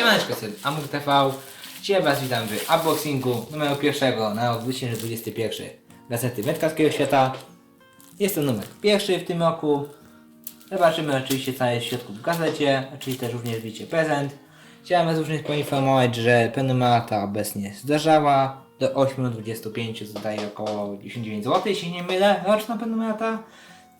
Siemaneczko, syn Amuk TV. Dzisiaj Was witam w unboxingu numeru pierwszego na rok 2021 Gazety Wędkarskiego Świata. Jest to numer pierwszy w tym roku. Zobaczymy oczywiście co jest w środku w gazecie. Oczywiście też również widzicie prezent. Chciałem Was również poinformować, że prenumerata obecnie zdarzała do 8,25 zdaje około 99 zł, jeśli nie mylę, roczna prenumerata.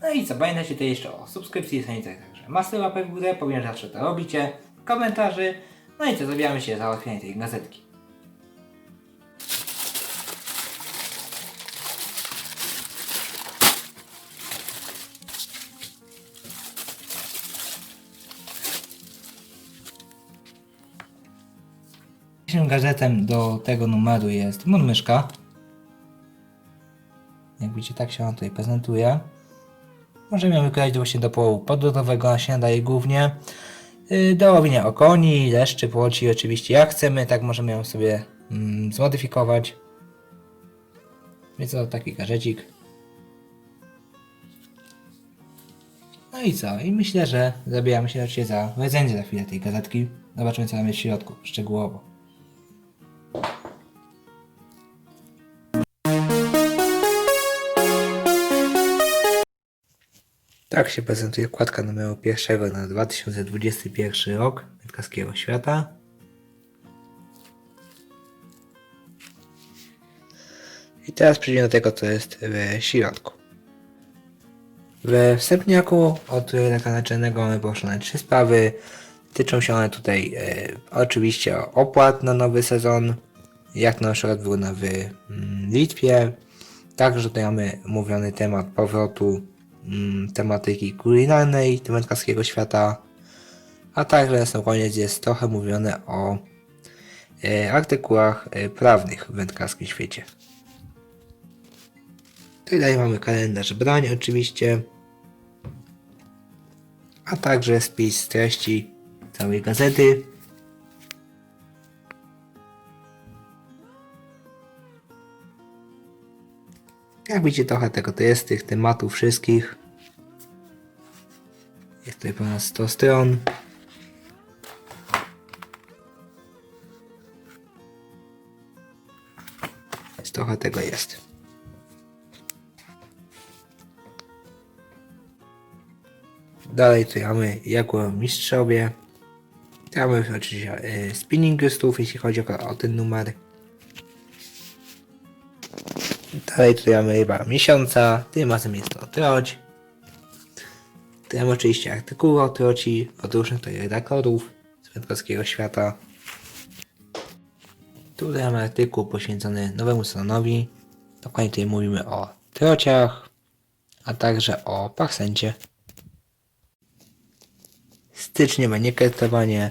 No i co, pamiętajcie jeszcze o subskrypcji i także. Masy łapę w górę, powiem, że zawsze to robicie, komentarzy. No i co, zabieramy się za załatwienie tej gazetki. Gazetem do tego numeru jest Murmyszka. Jak widzicie, tak się on tutaj prezentuje. Możemy ją wykonać właśnie do połowu podlodowego, ona się nadaje głównie do łowienia okoni, leszczy, płoci, oczywiście jak chcemy, tak możemy ją sobie mm, zmodyfikować. Więc to taki garzecik. No i co? I myślę, że zabieramy się oczywiście za recenzję za chwilę tej gazetki. Zobaczymy co tam jest w środku, szczegółowo. Tak się prezentuje wkładka numeru pierwszego na 2021 rok Wędkarskiego Świata. I teraz przejdziemy do tego, co jest w środku. We wstępniaku od redaka naczelnego mamy poruszone trzy sprawy. Tyczą się one tutaj e, oczywiście opłat na nowy sezon, jak na przykład wygląda w mm, Litwie. Także tutaj mamy mówiony temat powrotu tematyki kulinarnej wędkarskiego świata, a także na koniec jest trochę mówione o e, artykułach e, prawnych w wędkarskim świecie. Tutaj mamy kalendarz brań oczywiście, a także spis treści całej gazety. Jak widzicie trochę tego to jest, tych tematów wszystkich. Jest tutaj ponad 100 stron. Więc trochę tego jest. Dalej tutaj mamy jako mistrzowie. Tutaj mamy oczywiście e, spinningistów, jeśli chodzi o ten numer. Dalej tutaj mamy ryba miesiąca, tym razem jest to troć. Mamy oczywiście artykuły o troci, od różnych tutaj redaktorów z wędkarskiego świata. Tutaj mamy artykuł poświęcony nowemu sezonowi. Dokładnie tutaj mówimy o trociach, a także o pachsencie. Stycznie będzie kartowanie.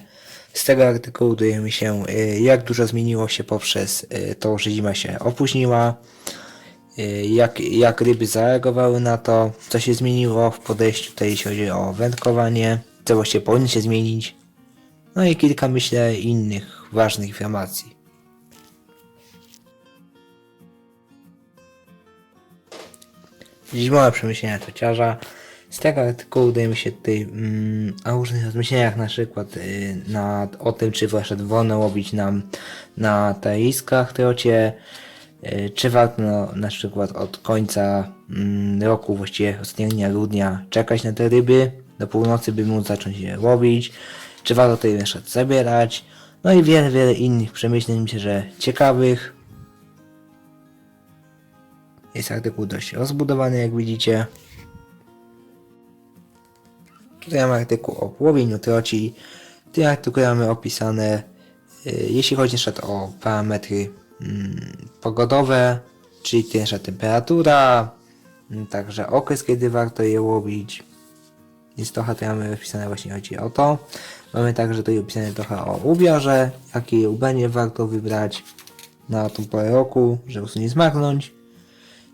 Z tego artykułu dowiemy się, y, jak dużo zmieniło się poprzez y, to, że zima się opóźniła, jak, jak ryby zareagowały na to, co się zmieniło w podejściu tutaj, jeśli chodzi o wędkowanie, co właściwie powinno się zmienić, no i kilka, myślę, innych ważnych informacji. Zimowe przemyślenia tociarza. Z tego artykułu dajemy się tutaj mm, o różnych rozmyśleniach, na przykład y, nad, o tym, czy właśnie wolno łowić nam na taiskach trocie, y, czy warto na przykład od końca mm, roku, właściwie ostatniego dnia grudnia, czekać na te ryby, do północy by móc zacząć je łowić, czy warto na przykład zabierać, no i wiele, wiele innych przemyśleń, myślę, że ciekawych. Jest artykuł dość rozbudowany, jak widzicie. Tutaj mamy artykuł o łowieniu troci. W tym artykule mamy opisane, y, jeśli chodzi na przykład o parametry pogodowe, czyli przykład temperatura, mm, także okres, kiedy warto je łowić. Jest trochę tutaj mamy opisane właśnie chodzi o to. Mamy także tutaj opisane trochę o ubiorze, jakie ubranie warto wybrać na tą porę roku, żeby nie zmarnąć.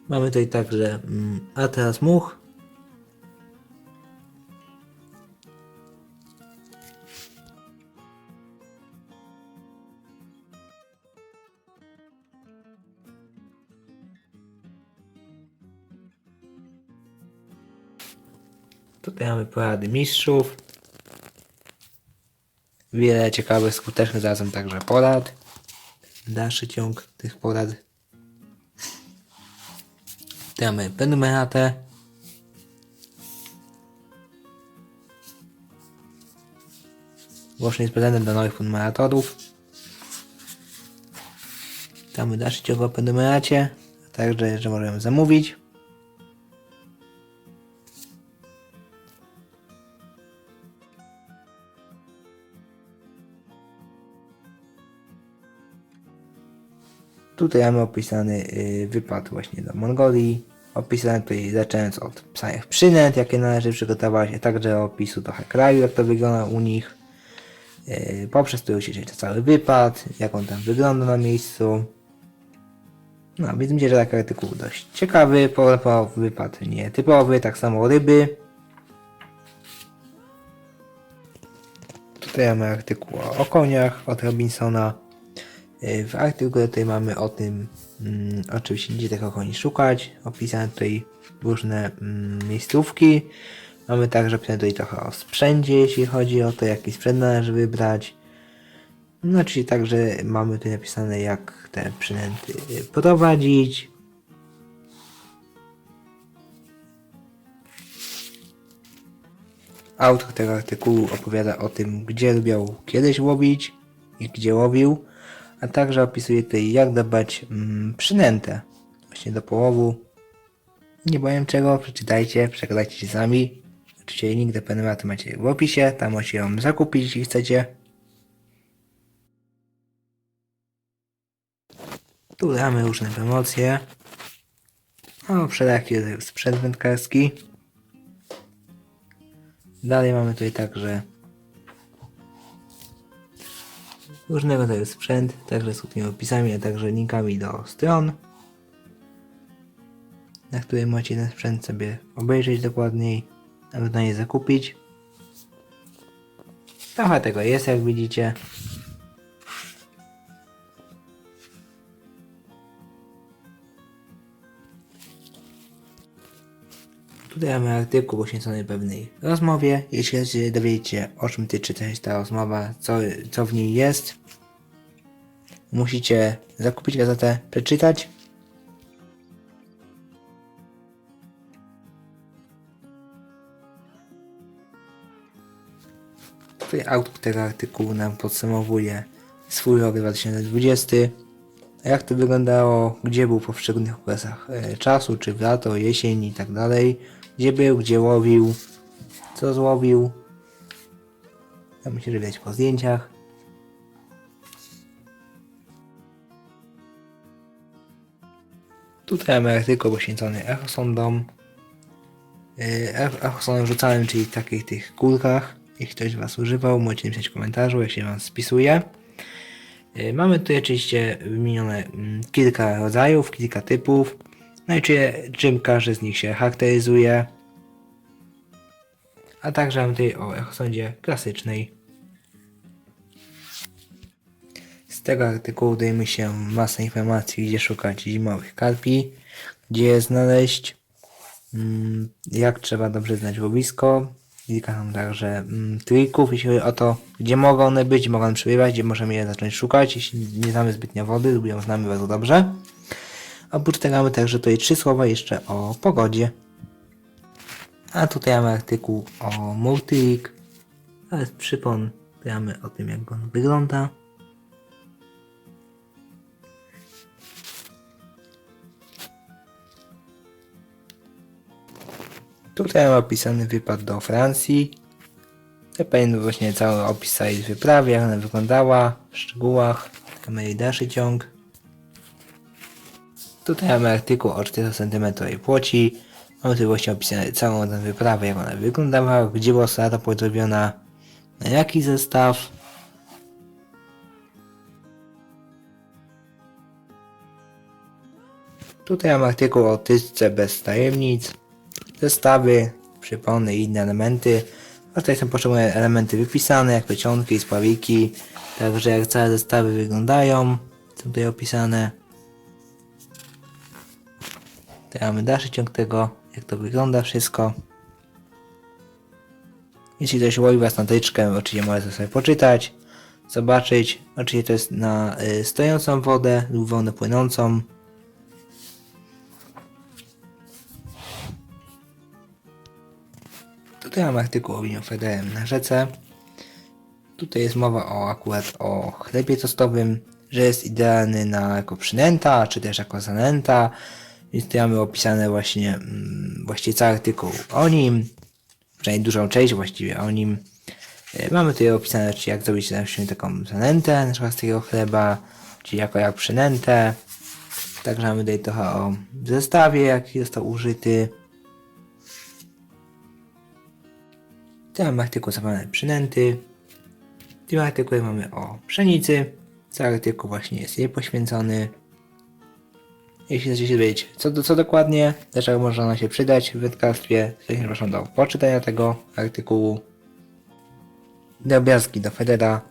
Mamy tutaj także mm, atlas much, Tutaj mamy porady mistrzów. wiele ciekawych, skutecznych zarazem także porad. Dalszy ciąg tych porad. Tu mamy prenumeratę. Łącznie z prezentem dla nowych prenumeratorów. Tam dalszy ciąg o prenumeracie, także, że możemy zamówić. Tutaj mamy opisany y, wypad właśnie do Mongolii. Opisany tutaj zaczynając od samych przynęt, jakie należy przygotować, a także opisu trochę kraju, jak to wygląda u nich. y, Poprzez to się cały wypad, jak on tam wygląda na miejscu. No, więc myślę, że taki artykuł dość ciekawy, po, po wypad nietypowy, tak samo ryby. Tutaj mamy artykuł o koniach od Robinsona. Y, W artykule tutaj mamy o tym, mm, oczywiście gdzie tych koni szukać. Opisane tutaj różne mm, miejscówki. Mamy także opisane tutaj trochę o sprzęcie, jeśli chodzi o to, jaki sprzęt należy wybrać. No, czyli także mamy tutaj napisane, jak te przynęty y, prowadzić. Autor tego artykułu opowiada o tym, gdzie lubiał kiedyś łowić i gdzie łowił, a także opisuje tutaj, jak dbać mm, przynętę właśnie do połowu. Nie powiem czego, przeczytajcie, przekonajcie się sami. Oczywiście link do penematy macie w opisie, tam możecie ją zakupić, jeśli chcecie. Tu mamy różne promocje. O, wszelaki rodzaj sprzęt wędkarski. Dalej mamy tutaj także różnego rodzaju sprzęt, także z opisami, a także linkami do stron, na których możecie ten sprzęt sobie obejrzeć dokładniej, ewentualnie zakupić. Trochę tego jest, jak widzicie. Mamy artykuł poświęcony pewnej rozmowie. Jeśli się o czym tyczy ta rozmowa, co, co w niej jest, musicie zakupić gazetę, przeczytać. Tutaj autor tego artykułu nam podsumowuje swój rok 2020. Jak to wyglądało, gdzie był po poszczególnych okresach e, czasu, czy w lato, jesień i tak dalej. Gdzie był, gdzie łowił, co złowił. Ja myślę, że po zdjęciach. Tutaj mamy artykuł poświęcony echosondom. Ech- Echosondom rzucałem, czyli takich tych kulkach. Jeśli ktoś z Was używał, możecie napisać w komentarzu, jak się Wam spisuje. Yy, Mamy tutaj oczywiście wymienione mm, kilka rodzajów, kilka typów. No i czy, czym każdy z nich się charakteryzuje. A także mamy tutaj o echosondzie klasycznej. Z tego artykułu dajemy się masę informacji, gdzie szukać zimowych karpi, gdzie je znaleźć, mm, jak trzeba dobrze znać łowisko. Kilka tam także mm, trików, jeśli chodzi o to, gdzie mogą one być, gdzie mogą one przebywać, gdzie możemy je zacząć szukać, jeśli nie znamy zbytnio wody lub ją znamy bardzo dobrze. Oprócz tego mamy także tutaj trzy słowa jeszcze o pogodzie. A tutaj mamy artykuł o Multilik, ale przypon mamy o tym jak on wygląda. Tutaj mam opisany wypad do Francji. Tutaj właśnie cały opis całej wyprawy, jak ona wyglądała, w szczegółach. Mamy jej dalszy ciąg. Tutaj mamy artykuł o 400 cm płoci. Mamy tu właśnie opisane całą tę wyprawę, jak ona wyglądała, gdzie była strata podrobiona, na jaki zestaw. Tutaj mam artykuł o tyczce bez tajemnic, zestawy, przypony i inne elementy. A tutaj są poszczególne elementy wypisane, jak plecionki, spławiki, także jak całe zestawy wyglądają, są tutaj opisane. Tutaj mamy dalszy ciąg tego, jak to wygląda wszystko. Jeśli ktoś łowi własną tyczkę, oczywiście może to sobie poczytać. zobaczyć. Oczywiście to jest na y, stojącą wodę lub wodę płynącą. Tutaj mam artykuł o winiu Federem na rzece. Tutaj jest mowa o akurat o chlebie tostowym, że jest idealny na jako przynęta, czy też jako zanęta. Więc tutaj mamy opisane właśnie mm, właściwie cały artykuł o nim, przynajmniej dużą część właściwie o nim. E, Mamy tutaj opisane, czy jak zrobić na przykład taką zanętę, na przykład z takiego chleba, czy jako jak przynętę. Także mamy tutaj trochę o zestawie, jaki został użyty. Tutaj mamy artykuł zawarty przynęty. W tym artykule mamy o pszenicy. Cały artykuł właśnie jest jej poświęcony. Jeśli chcecie się dowiedzieć, co, co dokładnie, dlaczego może ona się przydać w wędkarstwie, to zapraszam do poczytania tego artykułu. Drobiazgi do Federa.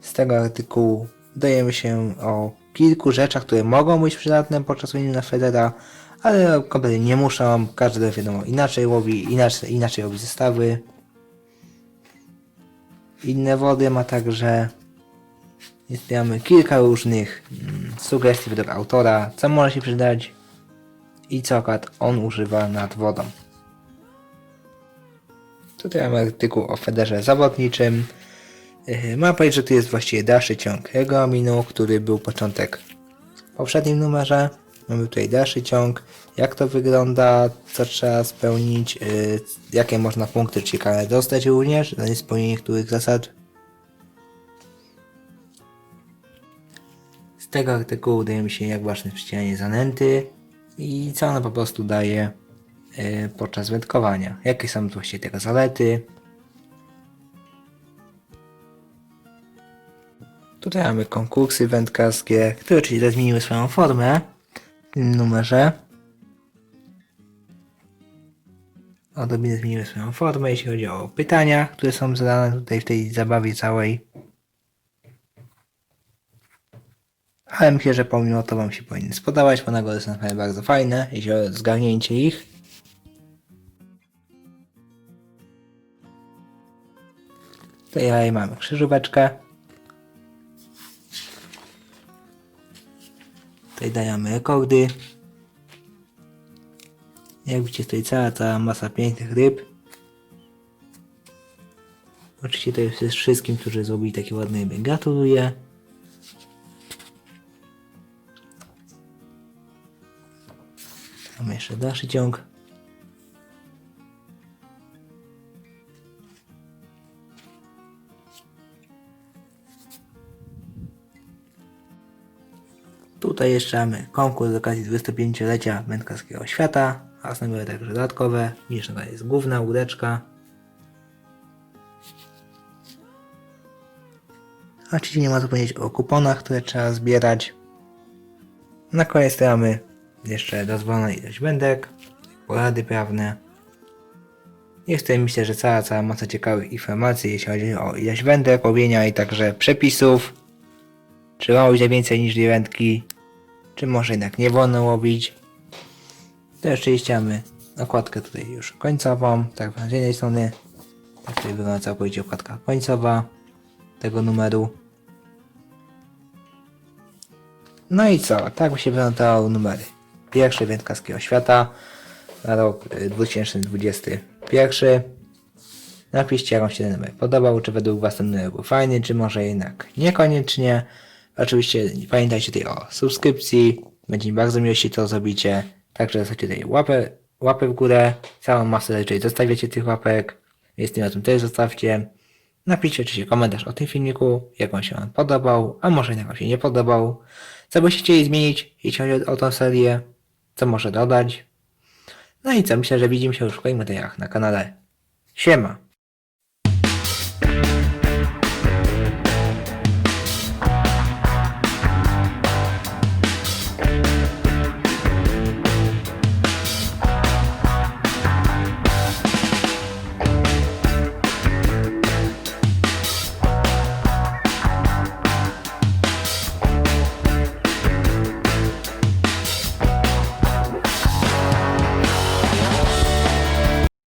Z tego artykułu dojemy się o kilku rzeczach, które mogą być przydatne podczas łowienia na Federa, ale kompletnie nie muszą. Każdy wiadomo inaczej łowi, inaczej, inaczej robi zestawy. Inne wody ma także mamy kilka różnych mm, sugestii według autora, co może się przydać i co akurat on używa nad wodą. Tutaj mamy artykuł o Federze zawodniczym. Yy, Mam powiedzieć, że tu jest właściwie dalszy ciąg regulaminu, który był początek w poprzednim numerze. Mamy tutaj dalszy ciąg, jak to wygląda, co trzeba spełnić, yy, jakie można punkty czy dostać również za niespełnienie niektórych zasad. Tego artykułu dajemy się jak ważne przycinanie zanęty i co ono po prostu daje yy, podczas wędkowania. Jakie są właściwie tego zalety. Tutaj mamy konkursy wędkarskie, które oczywiście zmieniły swoją formę w tym numerze. Odrobinę zmieniły swoją formę, jeśli chodzi o pytania, które są zadane tutaj w tej zabawie całej. Ale myślę, że pomimo to Wam się powinny spodobać, bo nagrody są naprawdę bardzo fajne, jeśli zgarnięcie ich. Tutaj mamy krzyżóweczkę. Tutaj dajemy rekordy. Jak widzicie tutaj cała, cała masa pięknych ryb. Oczywiście to jest wszystkim, którzy zrobili takie ładne ryby. Gratuluję. Mamy jeszcze dalszy ciąg. Tutaj jeszcze mamy konkurs z okazji 25-lecia wędkarskiego świata, a stanowiły także dodatkowe. Widzisz, to jest główna łódeczka. Oczywiście nie ma co powiedzieć o kuponach, które trzeba zbierać. Na koniec mamy jeszcze dozwolona ilość wędek, porady prawne. Jest tutaj myślę, że cała, cała masa ciekawych informacji, jeśli chodzi o ilość wędek, łowienia i także przepisów. Czy ma być więcej niż dwie wędki? Czy może jednak nie wolno łowić? To oczywiście mamy okładkę tutaj już końcową, tak z jednej strony. Tak tutaj wygląda całkowicie okładka końcowa tego numeru. No i co? Tak by się wyglądały numery. Pierwszy wędkarskiego świata na rok y, 2021. Napiszcie, jak Wam się ten numer podobał, czy według Was ten numer był fajny, czy może jednak niekoniecznie. Oczywiście pamiętajcie tutaj o subskrypcji. Będzie mi bardzo miło, jeśli to zrobicie. Także zostawcie tutaj łapę, łapę w górę. Całą masę rzeczy zostawiacie tych łapek. Jest tym o tym też zostawcie. Napiszcie oczywiście komentarz o tym filmiku, jak Wam się on podobał, a może jak Wam się nie podobał. Co byście chcieli zmienić, jeśli chodzi o, o tą serię. Co może dodać. No i co, myślę, że widzimy się już w kolejnych materiałach na kanale. Siema!